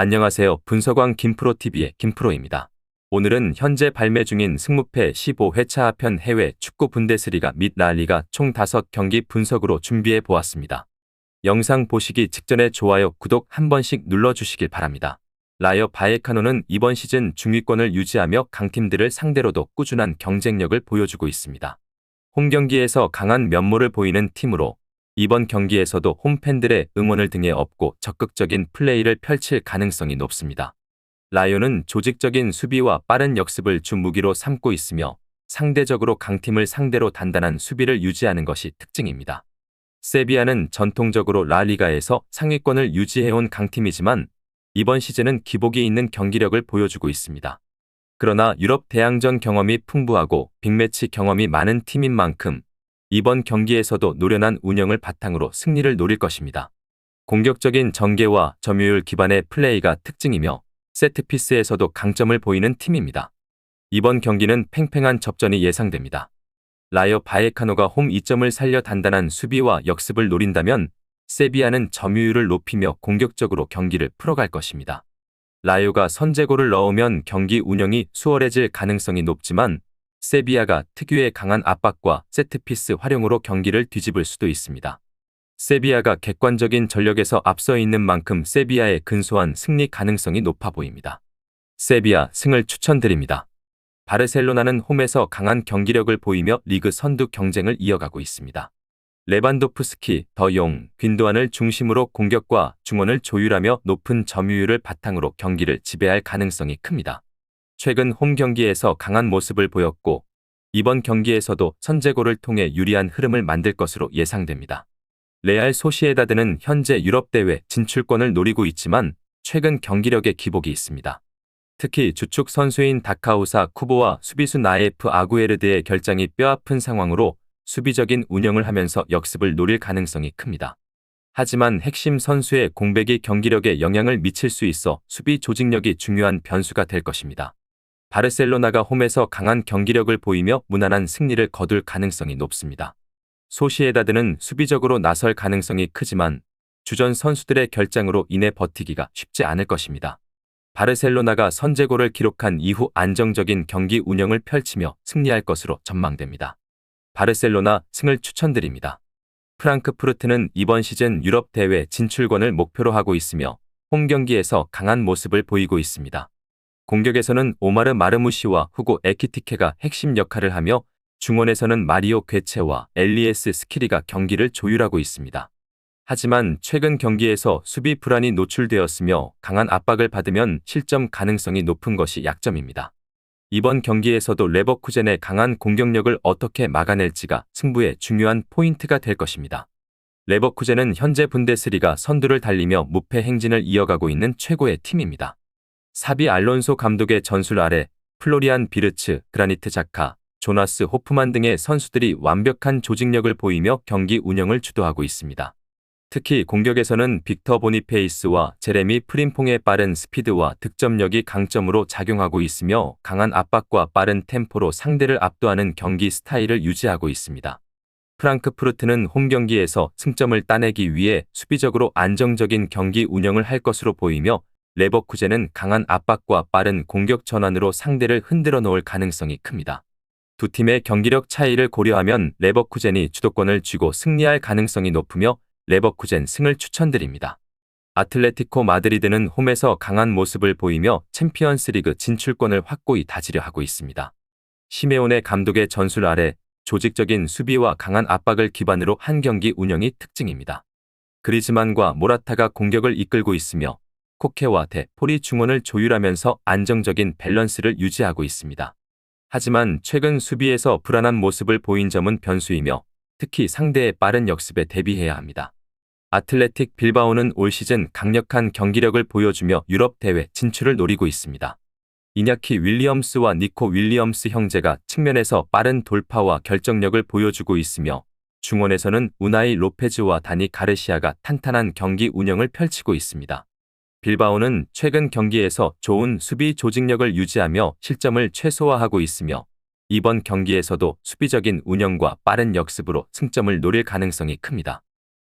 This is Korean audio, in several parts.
안녕하세요. 분석왕 김프로TV의 김프로입니다. 오늘은 현재 발매 중인 승무패 15회차 하편 해외 축구 분데스리가 및 라리가 총 5경기 분석으로 준비해 보았습니다. 영상 보시기 직전에 좋아요, 구독 한 번씩 눌러주시길 바랍니다. 라이어 바에카노는 이번 시즌 중위권을 유지하며 강팀들을 상대로도 꾸준한 경쟁력을 보여주고 있습니다. 홈 경기에서 강한 면모를 보이는 팀으로 이번 경기에서도 홈팬들의 응원을 등에 업고 적극적인 플레이를 펼칠 가능성이 높습니다. 라이온은 조직적인 수비와 빠른 역습을 주 무기로 삼고 있으며 상대적으로 강팀을 상대로 단단한 수비를 유지하는 것이 특징입니다. 세비야는 전통적으로 라리가에서 상위권을 유지해온 강팀이지만 이번 시즌은 기복이 있는 경기력을 보여주고 있습니다. 그러나 유럽 대항전 경험이 풍부하고 빅매치 경험이 많은 팀인 만큼 이번 경기에서도 노련한 운영을 바탕으로 승리를 노릴 것입니다. 공격적인 전개와 점유율 기반의 플레이가 특징이며 세트피스에서도 강점을 보이는 팀입니다. 이번 경기는 팽팽한 접전이 예상됩니다. 라이어 바에카노가 홈 2점을 살려 단단한 수비와 역습을 노린다면 세비야는 점유율을 높이며 공격적으로 경기를 풀어갈 것입니다. 라이오가 선제골을 넣으면 경기 운영이 수월해질 가능성이 높지만 세비야가 특유의 강한 압박과 세트피스 활용으로 경기를 뒤집을 수도 있습니다. 세비야가 객관적인 전력에서 앞서 있는 만큼 세비야의 근소한 승리 가능성이 높아 보입니다. 세비야 승을 추천드립니다. 바르셀로나는 홈에서 강한 경기력을 보이며 리그 선두 경쟁을 이어가고 있습니다. 레반도프스키, 더용, 빈도안을 중심으로 공격과 중원을 조율하며 높은 점유율을 바탕으로 경기를 지배할 가능성이 큽니다. 최근 홈 경기에서 강한 모습을 보였고 이번 경기에서도 선제골을 통해 유리한 흐름을 만들 것으로 예상됩니다. 레알 소시에다드는 현재 유럽 대회 진출권을 노리고 있지만 최근 경기력에 기복이 있습니다. 특히 주축 선수인 다카우사 쿠보와 수비수 나에프 아구에르드의 결장이 뼈아픈 상황으로 수비적인 운영을 하면서 역습을 노릴 가능성이 큽니다. 하지만 핵심 선수의 공백이 경기력에 영향을 미칠 수 있어 수비 조직력이 중요한 변수가 될 것입니다. 바르셀로나가 홈에서 강한 경기력을 보이며 무난한 승리를 거둘 가능성이 높습니다. 소시에다드는 수비적으로 나설 가능성이 크지만 주전 선수들의 결장으로 인해 버티기가 쉽지 않을 것입니다. 바르셀로나가 선제골을 기록한 이후 안정적인 경기 운영을 펼치며 승리할 것으로 전망됩니다. 바르셀로나 승을 추천드립니다. 프랑크푸르트는 이번 시즌 유럽 대회 진출권을 목표로 하고 있으며 홈 경기에서 강한 모습을 보이고 있습니다. 공격에서는 오마르 마르무시와 후고 에키티케가 핵심 역할을 하며 중원에서는 마리오 괴체와 엘리에스 스키리가 경기를 조율하고 있습니다. 하지만 최근 경기에서 수비 불안이 노출되었으며 강한 압박을 받으면 실점 가능성이 높은 것이 약점입니다. 이번 경기에서도 레버쿠젠의 강한 공격력을 어떻게 막아낼지가 승부의 중요한 포인트가 될 것입니다. 레버쿠젠은 현재 분데스리가 선두를 달리며 무패 행진을 이어가고 있는 최고의 팀입니다. 사비 알론소 감독의 전술 아래 플로리안 비르츠, 그라니트 자카, 조나스 호프만 등의 선수들이 완벽한 조직력을 보이며 경기 운영을 주도하고 있습니다. 특히 공격에서는 빅터 보니페이스와 제레미 프림퐁의 빠른 스피드와 득점력이 강점으로 작용하고 있으며 강한 압박과 빠른 템포로 상대를 압도하는 경기 스타일을 유지하고 있습니다. 프랑크푸르트는 홈 경기에서 승점을 따내기 위해 수비적으로 안정적인 경기 운영을 할 것으로 보이며 레버쿠젠은 강한 압박과 빠른 공격 전환으로 상대를 흔들어 놓을 가능성이 큽니다. 두 팀의 경기력 차이를 고려하면 레버쿠젠이 주도권을 쥐고 승리할 가능성이 높으며 레버쿠젠 승을 추천드립니다. 아틀레티코 마드리드는 홈에서 강한 모습을 보이며 챔피언스리그 진출권을 확고히 다지려 하고 있습니다. 시메온의 감독의 전술 아래 조직적인 수비와 강한 압박을 기반으로 한 경기 운영이 특징입니다. 그리즈만과 모라타가 공격을 이끌고 있으며 코케와 대 포리 중원을 조율하면서 안정적인 밸런스를 유지하고 있습니다. 하지만 최근 수비에서 불안한 모습을 보인 점은 변수이며 특히 상대의 빠른 역습에 대비해야 합니다. 아틀레틱 빌바오는 올 시즌 강력한 경기력을 보여주며 유럽 대회 진출을 노리고 있습니다. 이냐키 윌리엄스와 니코 윌리엄스 형제가 측면에서 빠른 돌파와 결정력을 보여주고 있으며 중원에서는 우나이 로페즈와 다니 가르시아가 탄탄한 경기 운영을 펼치고 있습니다. 빌바오는 최근 경기에서 좋은 수비 조직력을 유지하며 실점을 최소화하고 있으며 이번 경기에서도 수비적인 운영과 빠른 역습으로 승점을 노릴 가능성이 큽니다.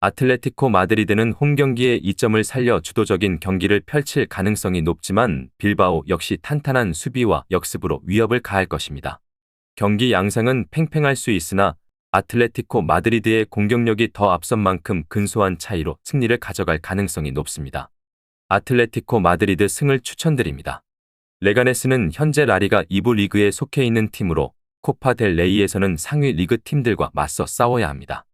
아틀레티코 마드리드는 홈 경기에 이점을 살려 주도적인 경기를 펼칠 가능성이 높지만 빌바오 역시 탄탄한 수비와 역습으로 위협을 가할 것입니다. 경기 양상은 팽팽할 수 있으나 아틀레티코 마드리드의 공격력이 더 앞선 만큼 근소한 차이로 승리를 가져갈 가능성이 높습니다. 아틀레티코 마드리드 승을 추천드립니다. 레가네스는 현재 라리가 2부 리그에 속해 있는 팀으로 코파 델 레이에서는 상위 리그 팀들과 맞서 싸워야 합니다.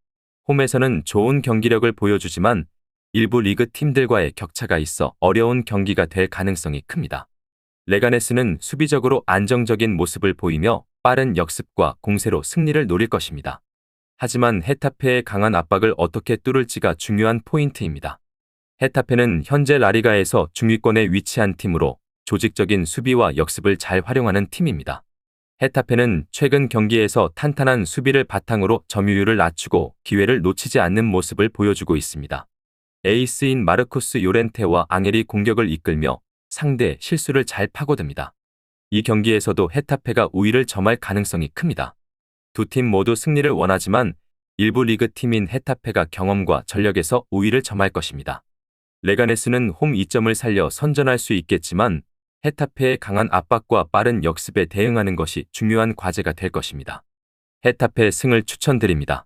홈에서는 좋은 경기력을 보여주지만 일부 리그 팀들과의 격차가 있어 어려운 경기가 될 가능성이 큽니다. 레가네스는 수비적으로 안정적인 모습을 보이며 빠른 역습과 공세로 승리를 노릴 것입니다. 하지만 헤타페의 강한 압박을 어떻게 뚫을지가 중요한 포인트입니다. 헤타페는 현재 라리가에서 중위권에 위치한 팀으로 조직적인 수비와 역습을 잘 활용하는 팀입니다. 헤타페는 최근 경기에서 탄탄한 수비를 바탕으로 점유율을 낮추고 기회를 놓치지 않는 모습을 보여주고 있습니다. 에이스인 마르코스 요렌테와 앙헬이 공격을 이끌며 상대 실수를 잘 파고듭니다. 이 경기에서도 헤타페가 우위를 점할 가능성이 큽니다. 두 팀 모두 승리를 원하지만 일부 리그 팀인 헤타페가 경험과 전력에서 우위를 점할 것입니다. 레가네스는 홈 2점을 살려 선전할 수 있겠지만 헤타페의 강한 압박과 빠른 역습에 대응하는 것이 중요한 과제가 될 것입니다. 헤타페 승을 추천드립니다.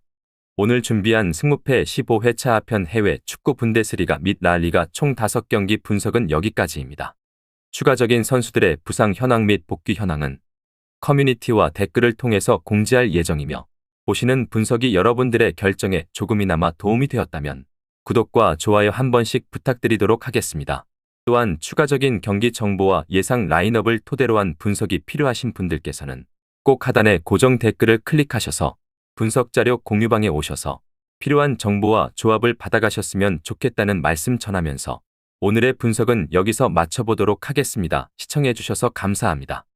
오늘 준비한 승무패 15회차 하편 해외 축구 분데스리가 및 라리가 총 5경기 분석은 여기까지입니다. 추가적인 선수들의 부상 현황 및 복귀 현황은 커뮤니티와 댓글을 통해서 공지할 예정이며 보시는 분석이 여러분들의 결정에 조금이나마 도움이 되었다면 구독과 좋아요 한 번씩 부탁드리도록 하겠습니다. 또한 추가적인 경기 정보와 예상 라인업을 토대로 한 분석이 필요하신 분들께서는 꼭 하단의 고정 댓글을 클릭하셔서 분석 자료 공유방에 오셔서 필요한 정보와 조합을 받아가셨으면 좋겠다는 말씀 전하면서 오늘의 분석은 여기서 마쳐보도록 하겠습니다. 시청해주셔서 감사합니다.